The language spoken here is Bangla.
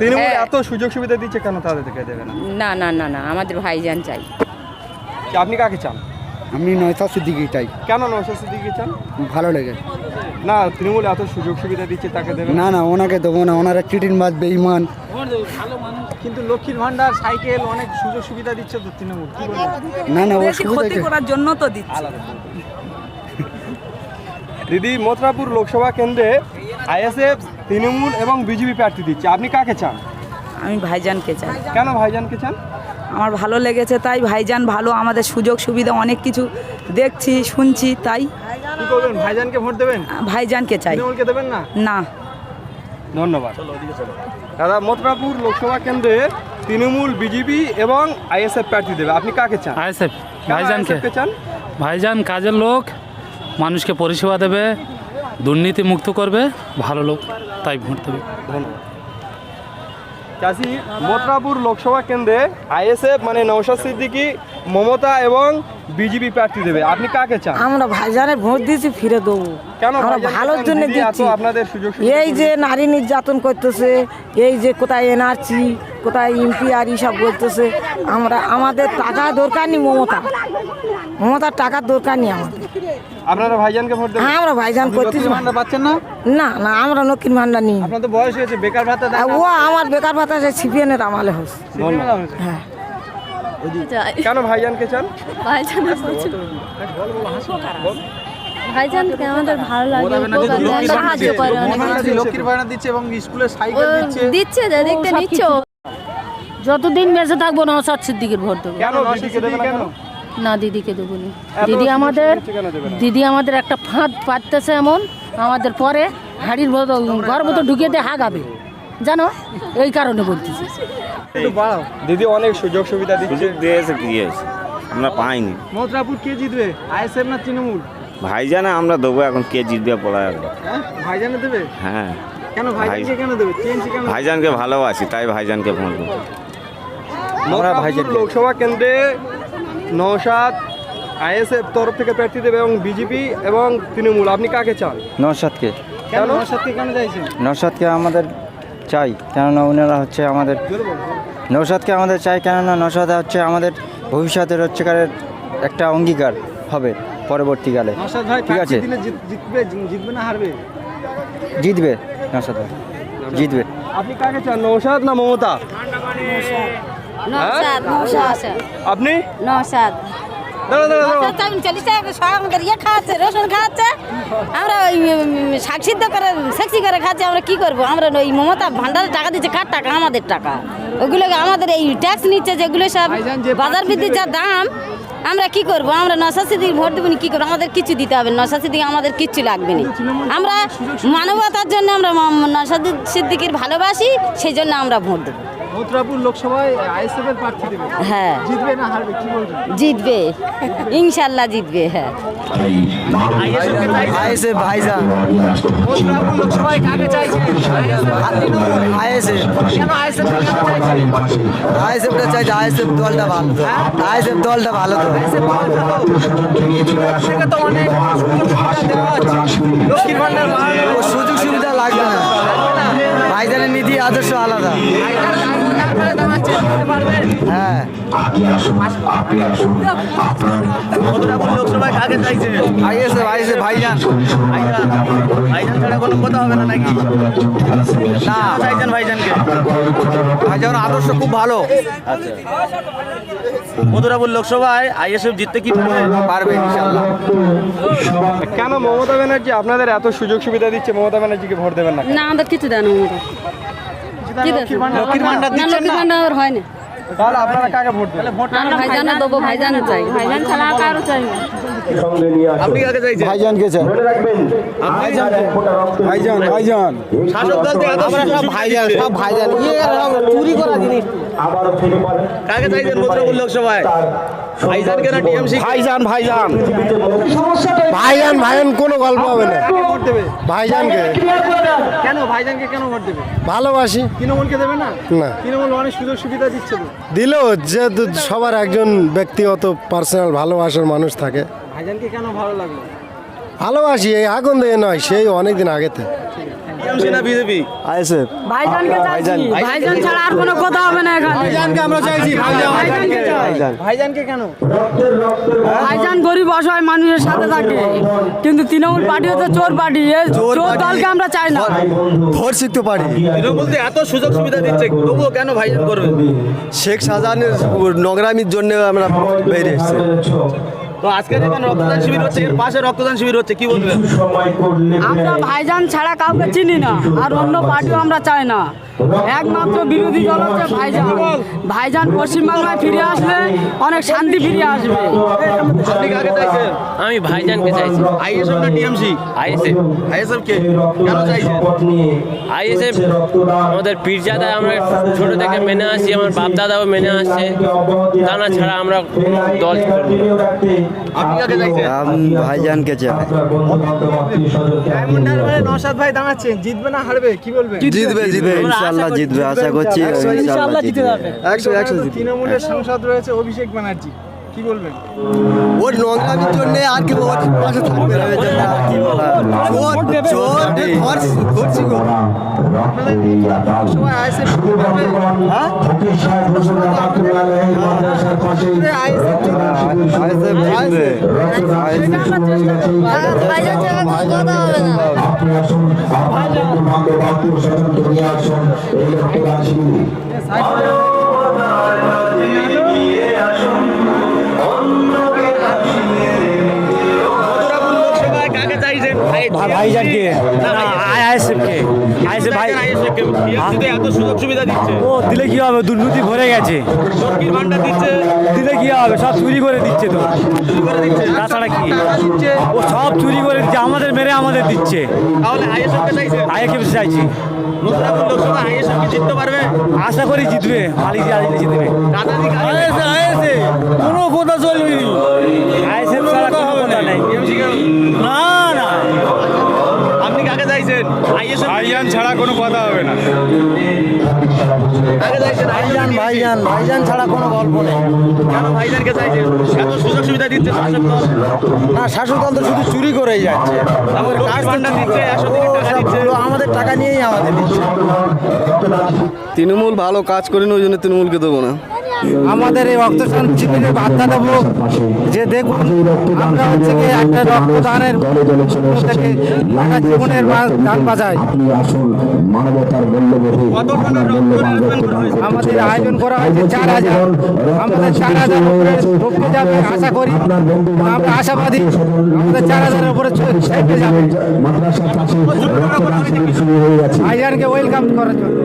তৃণমূল হ্যাঁ। এত সুযোগ সুবিধা দিচ্ছে কেন তাদেরকে দেবে না? না না না না আমাদের ভাইজান চাই। আপনি কাকে চান? আমি নয়তা সিদ্দিকিটাই কেন নৌশাদ সিদ্দিকি চান? ভালো লেগে। না তৃণমূল এত সুযোগ সুবিধা দিচ্ছে তাকে দেবে না? না ওনাকে দেবো না ওনারা চিটিন বাদ বেইমান কিন্তু লক্ষ্মীর ভান্ডার সাইকেল অনেক সুযোগ সুবিধা দিচ্ছে তো তৃণমূল না না ও সুবিধা ক্ষতি করার জন্য তো দিচ্ছে। দিদি মথুরাপুর লোকসভা কেন্দ্রে আইএসএফ তৃণমূল এবং বিজেপি প্রার্থী দিচ্ছে। আপনি কাকে চান? আমি ভাইজানকে চাই। কেন ভাইজানকে চান? আমার ভালো লেগেছে তাই ভাইজান ভালো আমাদের সুযোগ সুবিধা অনেক কিছু দেখছি শুনছি তাই। কি করবেন? ভাইজানকে ভোট দেবেন? ভাইজানকে চাই। তৃণমূলকে দেবেন না? না। ধন্যবাদ। দাদা মথুরাপুর লোকসভা কেন্দ্রে তৃণমূল বিজেপি এবং আইএসএফ প্রার্থী দেবে। আপনি কাকে চান? আইএসএফ। ভাইজানকে। কে চান? ভাইজান কাজের লোক মানুষকে পরিষেবা দেবে দুর্নীতি মুক্ত করবে, ভালো লোক তাই ভোট দেবে। চাষি, মথুরাপুর লোকসভা কেন্দ্রে আইএসএফ মানে নৌশাদ সিদ্দিকী মমতা এবং বিজেপি প্রার্থী দেবে। আপনি কাকে চান? আমরা ভাইজানের ভোট দিয়েছি ফিরে দেবো। কেন আমরা ভালোর জন্য দিচ্ছি। আপনাদের সুযোগ এই যে নারী নির্যাতন করতেছে এই যে কোথায় এনআরসি কোথায় এমপিআর সব করতেছে আমরা আমাদের টাকা দরকার নেই মমতা। মমতার টাকার দরকার নেই আমাদের। আপনারা ভাইজানকে ভোট দেবেন? হ্যাঁ আমরা ভাইজান করতেছি। ভান্ডার পাচ্ছেন না? না না আমরা নকিন ভান্ডার নিই। আপনার তো বয়স হয়েছে বেকার ভাতা দেন ও আমার বেকার ভাতা সে সিপিএনের আমালে হচ্ছে হ্যাঁ। কেন ভাইজানকে চান? ভাইজান ভাইজানকে আমাদের ভালো লাগে সাহায্য করে লক্ষ্মীর ভাড়া দিচ্ছে এবং স্কুলে ও দিচ্ছে। যে দেখতে নিচ্ছে। যতদিন বেঁচে থাকব নসাদ সিদ্দিকের ভোট দেবো। কেন দিদিকে দেবে না কেন? না দিদিকে দেবো দিদি আমাদের? দিদি আমাদের একটা ফাঁদ পাততেছে এমন আমাদের পরে হাড়ির মতো ঘর মতো ঢুকিয়ে দিয়ে হাগাবে। জানো? এই কারণে বলতেছি। দিদি অনেক সুযোগ সুবিধা দিচ্ছে। সুযোগ দিয়েছে কি আমরা পাইনি। মথুরাপুর কে জিতবে? আইএসএফ না তৃণমূল? ভাইজানে আমরা দেবো এখন কে জিতবে পড়া যাবে। হ্যাঁ? ভাইজানে দেবে? হ্যাঁ। কেন ভাইজানকে কেন দেবে? ভাইজানকে ভালোবাসি তাই ভাইজানকে ভোট দেবো আমরা ভাইজান লোকসভা কেন্দ্রে নৌসাদ আইএসএফ তরফ থেকে প্রার্থী দেবে এবং বিজেপি এবং তৃণমূল। আপনি কাকে চান? নওশাদকে। কেন? নৌসাদকে কেন চাইছেন? নওশাদকে আমাদের চাই। কেননা ওনারা হচ্ছে আমাদের নৌশাদকে আমাদের চাই কেননা নৌশাদ হচ্ছে আমাদের ভবিষ্যতের হচ্ছে একটা অঙ্গীকার হবে পরবর্তীকালে। ঠিক আছে। জিতবে জিতবে না হারবে? জিতবে নৌশাদ ভাই, জিতবে। আপনি কাকে চান নৌসাদ না মমতা? নওশাদ, নওশাদ। আপনি? নওশাদ। খাওয়াচ্ছে, রসুন খাওয়াচ্ছে। আমরা শাক সিদ্ধ করে সেক্সি করে খাচ্ছি আমরা কি করব? আমরা ওই মমতা ভান্ডারে টাকা দিচ্ছে কার টাকা? আমাদের টাকা। ওগুলো আমাদের এই ট্যাক্স নিচ্ছে যেগুলো সব বাজার বৃদ্ধির যা দাম আমরা কি করব? আমরা নশা সিদ্দিক ভোট দেবো কি করব? আমাদের কিছু দিতে হবে নশা সিদ্দিক আমাদের কিচ্ছু লাগবে না। আমরা মানবতার জন্য আমরা নশা সিদ্দিকির ভালোবাসি সেই জন্য আমরা ভোট দেবো। মথুরাপুর লোকসভায় আইএসএফ প্রার্থী দেবে। হ্যাঁ। জিতবে না হারবে কি বলবেন? জিতবে। ইনশাল্লাহ জিতবে হ্যাঁ। আইএসএফ ভাইজান। মথুরাপুর লোকসভায় কাকে চাইছেন? আইএসএফ কেন আইএসএফ আইএসএফটা চাই আইএসএফ দলটা ভালো আইএসএফ দলটা ভালো তো। সুযোগ সুবিধা লাগবে। না। ভাইজানের নীতি আদর্শ আলাদা। হ্যাঁ। লোকসভায় আইএসএফ ভাইজান। ভাইজান ছাড়া কোনো কথা হবে না নাকি? না। চাইছেন ভাইজানকে? ভাইজান আদর্শ খুব ভালো। মথুরাপুর লোকসভায় আইএসএফ জিততে কি পারবে ইনশাল্লাহ কেন মমতা ব্যানার্জি আপনাদের এত সুযোগ সুবিধা দিচ্ছে? মমতা ব্যানার্জিকে ভোট দেবেন না না আমাদের কিছু দেন লক্ষ্মীর ভান্ডার দিচ্ছেন না? ভান্ডার হয় না। তাহলে আপনারা কাকে ভোট দেবেন? আমরা ভাইজানে দেবো ভাইজানে চাই। ভাইজান ছাড়া কারও চাই না। আপনি কাকে চাইছেন? ভাইজানকে চাই। ভাইজান। ভাইজান শাসক দল থেকে আমরা সব ভাইজান সব ভাইজান। চুরি করা জিনিস। কাকে চাইছেন মথুরাপুর লোকসভায়? ভাইজানকে না টিএমসি ভাইজান ভাইজান। ভাইজান ভাইজান কোনো গল্প হবে না। ভাইজানকে। কেন ভাইজানকে কেন ভোট দেবে ভালোবাসি। তৃণমূলকে দেবে না? না। তৃণমূল অনেক সুযোগ সুবিধা দিচ্ছে তো। দিলেও যে সবার একজন ব্যক্তিগত পার্সোনাল ভালোবাসার মানুষ থাকে। ভাইজানকে কেন ভালো লাগল? ভালোবাসি এই আগুন দিয়ে নয় সেই অনেক দিন আগেতে টিএমসি না বিজেপি? আইএসএফ। ভাইজানকে চাইছি। ভাইজান। ছাড়া আর কোনো কথা হবে না এখানে। ভাইজানকে আমরা চাইছি ভাইজানকে চাই। ভাইজানকে কেন? ভাইজান গরিব অসহায় মানুষের সাথে থাকে। কিন্তু তৃণমূল পার্টি হচ্ছে চোর পার্টি। চোর দলকে আমরা চাই না। ভোট শিখতে পারি তৃণমূল এত সুযোগ সুবিধা দিচ্ছে তবুও কেন ভাইজান করবে? শেখ শাহজাহানের নোংরামির জন্য আমরা বেরিয়ে এসেছি। তো আজকে যেখানে রক্তদান শিবির হচ্ছে এর পাশে রক্তদান শিবির হচ্ছে কি বলবেন? আমরা ভাইজান ছাড়া কাউকে চিনি না আর অন্য পার্টিও আমরা চাই না। একমাত্র বিরোধী দল হচ্ছে ভাইজান। ভাইজান পশ্চিমবাংলায় ফিরে আসলে অনেক শান্তি ফিরে আসবে। আপনি কাকে চাইছেন? আমি ভাইজানকে চাইছি। আইএসএফ না টিএমসি? আইএসএফ। আইএসএফ কে? কেন চাইছেন? আইএসএফ আমাদের পীরজাদা আমরা ছোট থেকে মেনে আসছি আমার বাপ দাদাও মেনে আসছে। দানা ছাড়া আমরা দল। আপনি কাকে চাইছেন? ভাইজানকে চাই। নসাদ ভাই দাঁড়াচ্ছেন জিতবে না হারবে কি বলবেন? জিতবে জিতবে ইনশাল্লাহ জিতবে আশা করছি ইনশাল্লাহ জিতবে একশো একশো তৃণমূলের সাংসদ রয়েছে অভিষেক ব্যানার্জি কি বলবেন ওর নোংরামির জন্য আর কি ওর পাশে থাকবে না চোর চোর ধরছি গো সময় আইএসএফ করবে হ্যাঁ আইএসএফ জিতবে ভাইজান ছাড়া কোনো কথা হবে না মথুরাপুর এত সুযোগ সুবিধা দিচ্ছে। ও দিলে কি হবে? দুর্নীতি ভরে গেছে। লক্ষ্মীর ভান্ডার দিচ্ছে। দিলে কি হবে? সব চুরি করে দিচ্ছে তো। চুরি করে দিচ্ছে। তাছাড়া কি? ও সব চুরি করে দিচ্ছে। আমাদের মেরে আমাদের দিচ্ছে। তাহলে আইএসএফ কে চাইছেন চাইছি? লোকসভা আইএসএফ কি জিততে পারবে? আশা করি জিতবে। মালিক জিতবে। দাদাদি ভাইজান ভাইজান ছাড়া কোনো গল্প নেই। কেন ভাইজানকে চাইছেন? এত সুযোগ সুবিধা দিচ্ছে শাসক দল? না শাসক দল তো শুধু চুরি করেই যাচ্ছে। দিচ্ছে আমাদের টাকা নিয়েই আমাদের দিচ্ছে। তৃণমূল ভালো কাজ করেন ওই জন্য তৃণমূলকে দেবো না। আমাদের এই রক্তদান শিবিরে বার্তা দেবো যে দেখুন আমরা হচ্ছে কি একটা রক্তদানের থেকে একটা জীবনের দান হয়েছে? আমাদের আয়োজন করা হয়েছে চার হাজার। আমাদের চার হাজার ঢুকতে যাবে আশা করি আমরা আশাবাদী আমাদের চার হাজারের উপরে ছ- ছেপে যাবে। ওয়েলকাম করার জন্য।